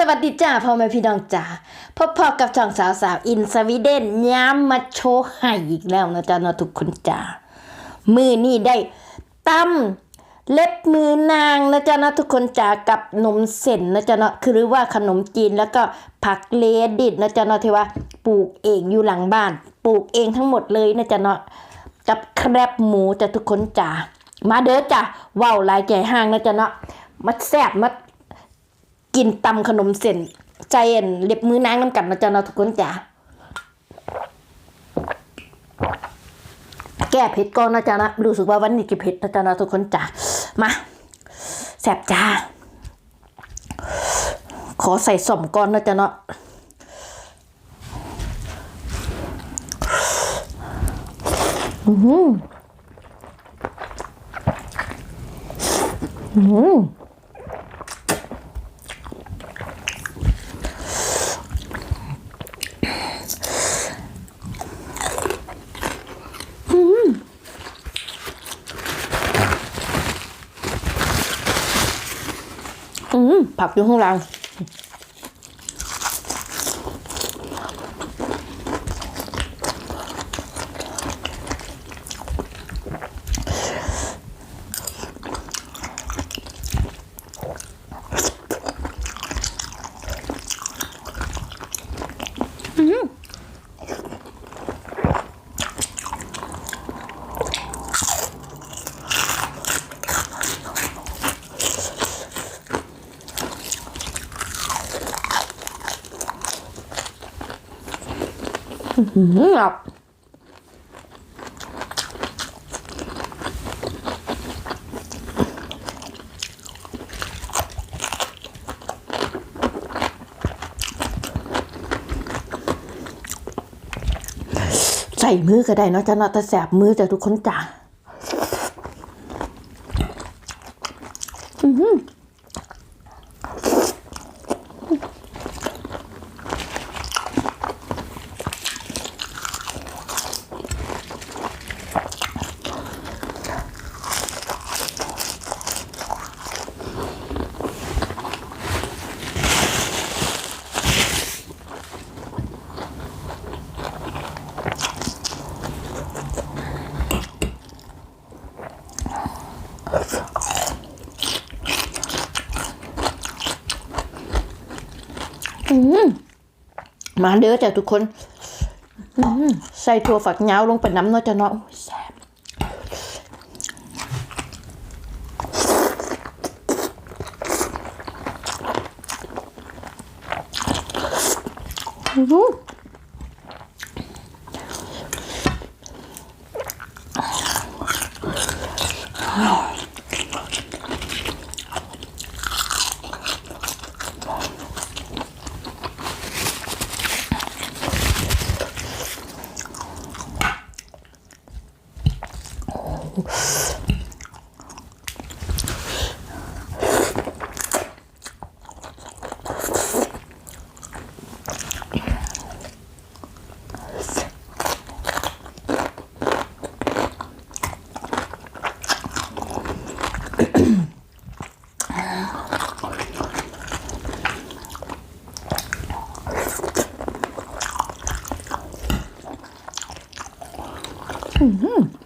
สวัสดีจ้าพ่อแม่พี่น้องจ้าพบพอกับช่องสาวสาวอินสวีเดนย้ำมาโชว์ให้อีกแล้วนะจ๊ะนาะทุกคนจ้ามือนี่ได้ตำเล็บมือนางนะจ๊ะนาะทุกคนจ้ากับขนมเส้นนะจ๊ะนาะคือหรือว่าขนมจีนแล้วก็ผักเลดิดนะจ๊ะนาะที่ว่าปลูกเองอยู่หลังบ้าน ปลูกเองทั้งหมดเลยนะจ๊ะนาะกับแครบหมูจ้ะทุกคนจ้ามาเด้อจ้าว้าวลายใจห้างนะจ๊ะนาะมาแซ่บมา กินตำขนมเส้นใจเย็นเล็บมือนางน้ำกันนะจ๊ะเนาะทุกคนจ้ะแก้เผ็ดก่อนนะจ๊ะนะรู้สึกว่าวันนี้กินเผ็ดนะจ๊ะนะทุกคนจ้ะมาแสบจ้า ขอใส่สมก่อนนะจ๊ะเนาะอือหืออือหืออืม ผักอยู่ข้างล่าง อืมอะใส่มือก็ได้เนาะจะเนาะแต่แสบมือจะทุกคนจ้าอือหือ มาเด้อจ้ะทุกคนใส่ถั่วฝักยาวลงไปน้ำเนาะจ้ะเนาะแซ่บอือ 오. 음.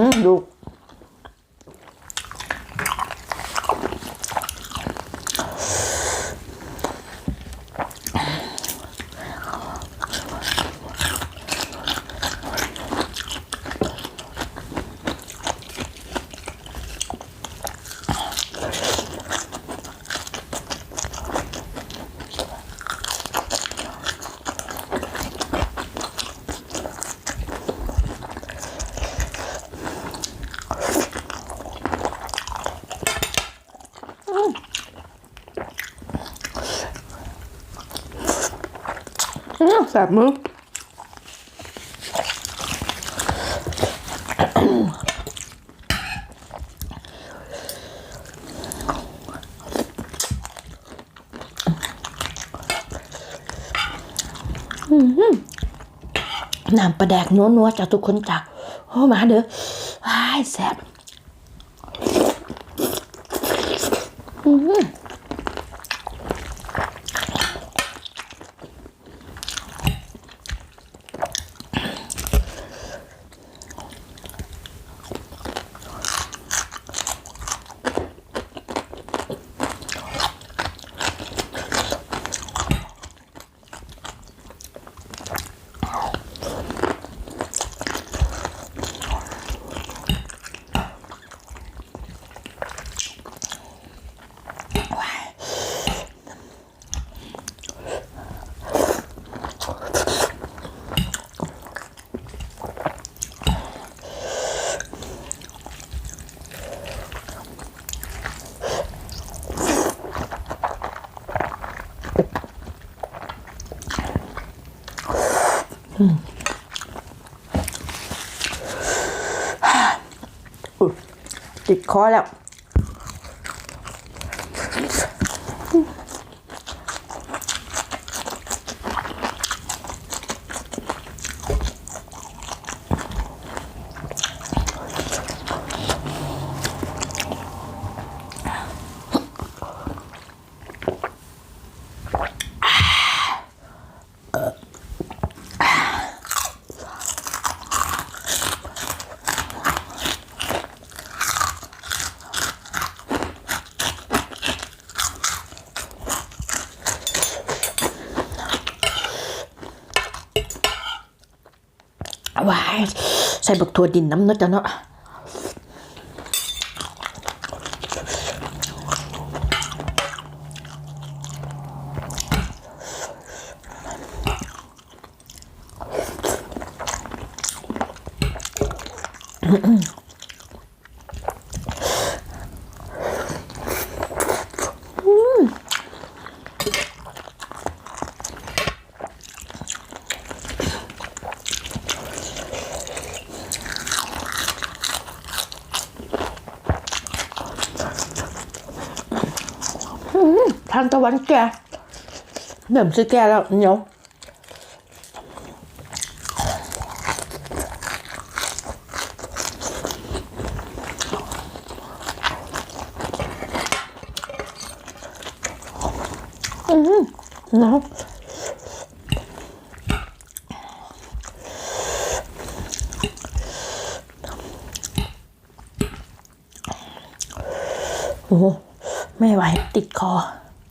หื แสบมือน้ำปลาแดกนัวๆจากทุกคนจ้ะโอ้มาเด้อว้ายแซ่บอื้อ ติดคอแล้ว ว้ายใส่บักถั่วดินน้ำเนาะจ้ะเนาะทา นตะวันแก่เดิมซื้อแก่แล้วเหนียวอืมเนาะโอ้โหไม่ไหวติดคอ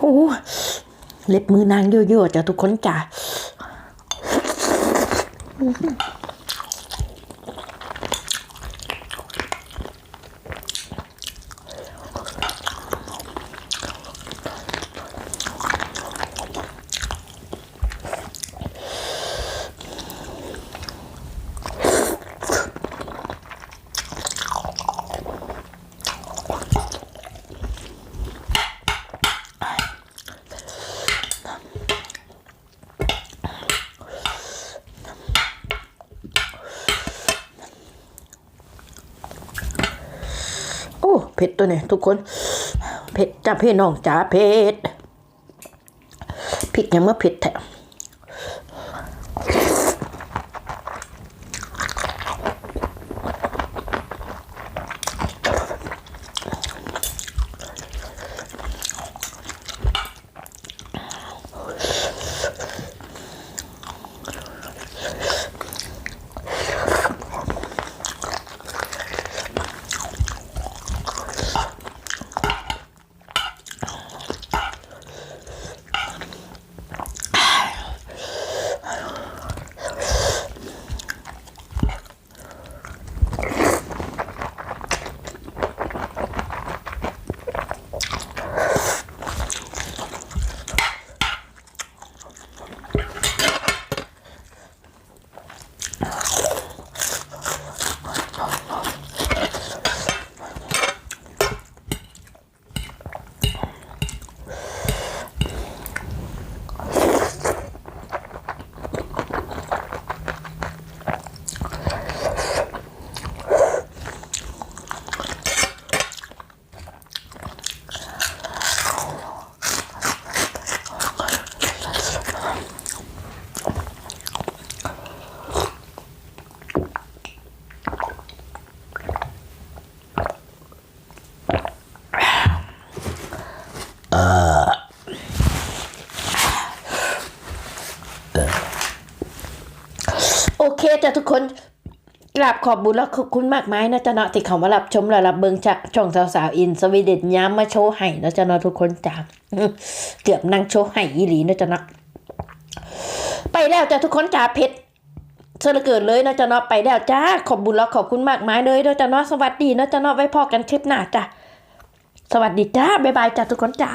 โอ้ เล็บมือนางยั่วๆจ้ะทุกคนจ้ะ เผ็ดตัวนี้ทุกคน เผ็ดจ้าพี่น้องจ้าเผ็ดพริกยังเมาเผ็ดแท้ โอ เคจ้ะทุกคนกราบขอบบุญแล้วขอบคุณมากมายนะจ๊ะเนาะที่เขามารับชมและรับเบิงจากช่องสาวๆอินสวีเดนย้ำมาโชว์ให้นะจ๊ะเนาะทุกคนจ้าเกือบนั่งโชว์ให้อีหลีนะจ๊ะเนาะไปแล้วจ้ะทุกคนจ้าเพชรเสือเกิดเลยนะจ๊ะเนาะไปแล้วจ้าขอบบุญแล้วขอบคุณมากมายเลยนะจ๊ะเนาะสวัสดีนะจ๊ะเนาะไว้พอกันคลิปหน้าจ้ะสวัสดีจ้าบ๊ายบายจ้ะทุกคนจ้า